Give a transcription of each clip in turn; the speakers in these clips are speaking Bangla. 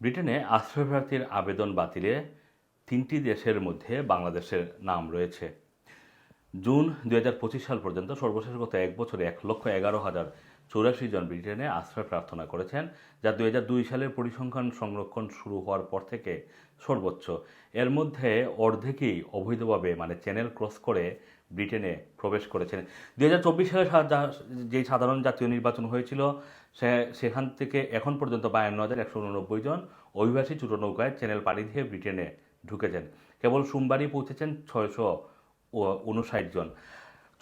ব্রিটেনে আশ্রয়প্রার্থীর আবেদন বাতিলে তিনটি দেশের মধ্যে বাংলাদেশের নাম রয়েছে। জুন দুই হাজার পঁচিশ সাল পর্যন্ত সর্বশেষ গত এক বছরে এক লক্ষ এগারো হাজার চৌরাশি জন ব্রিটেনে আশ্রয় প্রার্থনা করেছেন, যা দুই দুই সালের পরিসংখ্যান সংরক্ষণ শুরু হওয়ার পর থেকে সর্বোচ্চ। এর মধ্যে অর্ধেকই অবৈধভাবে মানে চ্যানেল ক্রস করে ব্রিটেনে প্রবেশ করেছেন। দুই হাজার চব্বিশ সালে যা- সাধারণ জাতীয় নির্বাচন হয়েছিল, সে, সেখান থেকে এখন পর্যন্ত বায়ান্ন হাজার একশো উননব্বই জন অভিবাসী ছোট নৌকায় চ্যানেল পাড়ি দিয়ে ব্রিটেনে ঢুকেছেন। কেবল সোমবারই পৌঁছেছেন ছয়শো উনষাট জন।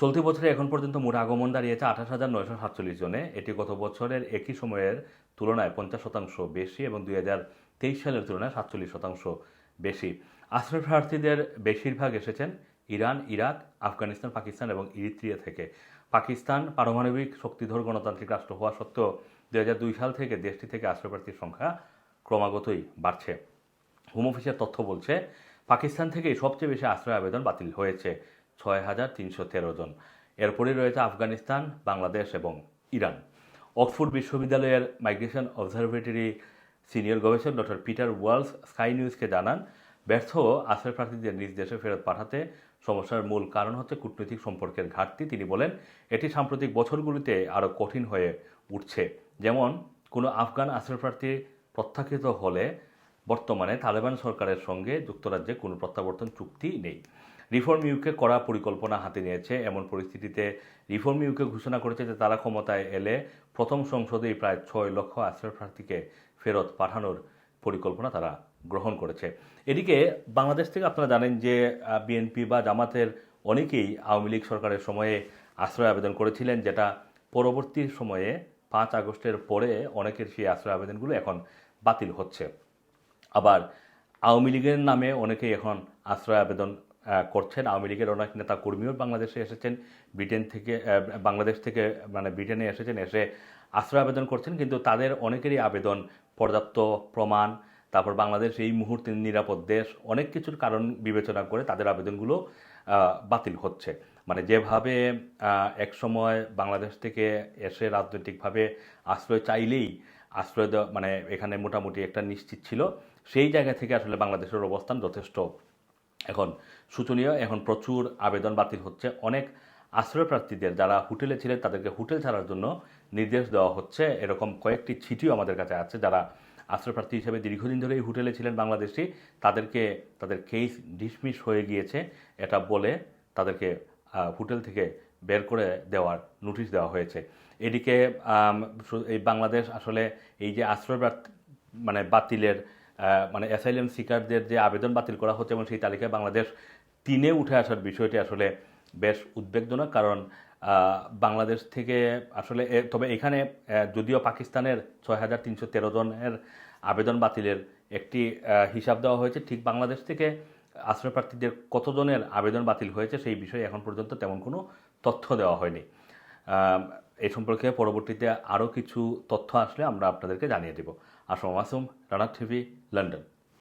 চলতি বছরে এখন পর্যন্ত মোট আগমন দাঁড়িয়েছে আঠাশ হাজার নয়শো সাতচল্লিশ জনে। এটি গত বছরের একই সময়ের তুলনায় পঞ্চাশ শতাংশ বেশি এবং দুই হাজার তেইশ সালের তুলনায় সাতচল্লিশ শতাংশ বেশি। আশ্রয় প্রার্থীদের বেশিরভাগ এসেছেন ইরান, ইরাক, আফগানিস্তান, পাকিস্তান এবং ইরিত্রিয়া থেকে। পাকিস্তান পারমাণবিক শক্তিধর গণতান্ত্রিক রাষ্ট্র হওয়া সত্ত্বেও দুই হাজার দুই সাল থেকে দেশটি থেকে আশ্রয় প্রার্থীর সংখ্যা ক্রমাগতই বাড়ছে। হোম অফিসের তথ্য বলছে, পাকিস্তান থেকেই সবচেয়ে বেশি আশ্রয় আবেদন বাতিল হয়েছে। ছয় হাজার তিনশো তেরো জন। এরপরই রয়েছে আফগানিস্তান, বাংলাদেশ এবং ইরান। অক্সফোর্ড বিশ্ববিদ্যালয়ের মাইগ্রেশন অবজারভেটরি সিনিয়র গবেষক ডক্টর পিটার ওয়ালস স্কাই নিউজকে জানান, ব্যর্থ আশ্রয় প্রার্থীদের নিজ দেশে ফেরত পাঠাতে সমস্যার মূল কারণ হচ্ছে কূটনৈতিক সম্পর্কের ঘাটতি। তিনি বলেন, এটি সাম্প্রতিক বছরগুলিতে আরও কঠিন হয়ে উঠছে। যেমন, কোনো আফগান আশ্রয়প্রার্থী প্রত্যাখ্যিত হলে বর্তমানে তালেবান সরকারের সঙ্গে যুক্তরাজ্যে কোনো প্রত্যাবর্তন চুক্তি নেই। রিফর্ম ইউকে করা পরিকল্পনা হাতে নিয়েছে। এমন পরিস্থিতিতে রিফর্ম ইউকে ঘোষণা করেছে যে তারা ক্ষমতায় এলে প্রথম সংসদেই প্রায় ছয় লক্ষ আশ্রয়প্রার্থীকে ফেরত পাঠানোর পরিকল্পনা তারা গ্রহণ করেছে। এদিকে বাংলাদেশ থেকে আপনারা জানেন যে বিএনপি বা জামাতের অনেকেই আওয়ামী লীগ সরকারের সময়ে আশ্রয় আবেদন করেছিলেন, যেটা পরবর্তী সময়ে পাঁচ আগস্টের পরে অনেকের সেই আশ্রয় আবেদনগুলো এখন বাতিল হচ্ছে। আবার আওয়ামী লীগের নামে অনেকেই এখন আশ্রয় আবেদন করছেন। আওয়ামী লীগের অনেক নেতা কর্মীও বাংলাদেশে এসেছেন। ব্রিটেন থেকে বাংলাদেশ থেকে মানে ব্রিটেনে এসেছেন এসে আশ্রয় আবেদন করছেন। কিন্তু তাদের অনেকেরই আবেদন পর্যাপ্ত প্রমাণ তারপর বাংলাদেশ এই মুহূর্তে নিরাপদ দেশ অনেক কিছুর কারণ বিবেচনা করে তাদের আবেদনগুলো বাতিল হচ্ছে। মানে যেভাবে আহ, একসময় বাংলাদেশ থেকে এসে রাজনৈতিকভাবে আশ্রয় চাইলেই আশ্রয় মানে এখানে মোটামুটি একটা নিশ্চিত ছিল। সেই জায়গা থেকে আসলে বাংলাদেশের অবস্থান যথেষ্ট এখন শোচনীয়। এখন প্রচুর আবেদন বাতিল হচ্ছে। অনেক আশ্রয় প্রার্থীদের যারা হোটেলে ছিলেন, তাদেরকে হোটেল ছাড়ার জন্য নির্দেশ দেওয়া হচ্ছে। এরকম কয়েকটি চিঠিও আমাদের কাছে আছে। যারা আশ্রয় প্রার্থী হিসেবে দীর্ঘদিন ধরে এই হোটেলে ছিলেন বাংলাদেশি, তাদেরকে, তাদের কেস ডিসমিস হয়ে গিয়েছে। এটা বলে তাদেরকে হোটেল থেকে বের করে দেওয়ার নোটিশ দেওয়া হয়েছে। এদিকে এই বাংলাদেশ আসলে এই যে আশ্রয় মানে বাতিলের মানে অ্যাসাইলেম সিকারদের যে আবেদন বাতিল করা হচ্ছে এবং সেই তালিকায় বাংলাদেশ তিনে উঠে আসার বিষয়টি আসলে বেশ উদ্বেগজনক। কারণ বাংলাদেশ থেকে আসলে তবে এখানে যদিও পাকিস্তানের ছয় হাজার তিনশো তেরো জনের আবেদন বাতিলের একটি হিসাব দেওয়া হয়েছে, ঠিক বাংলাদেশ থেকে আশ্রয় প্রার্থীদের কতজনের আবেদন বাতিল হয়েছে সেই বিষয়ে এখন পর্যন্ত তেমন কোনো তথ্য দেওয়া হয়নি। এই সম্পর্কে পরবর্তীতে আরও কিছু তথ্য আসলে আমরা আপনাদেরকে জানিয়ে দেব। Assam Masum Rana TV, London.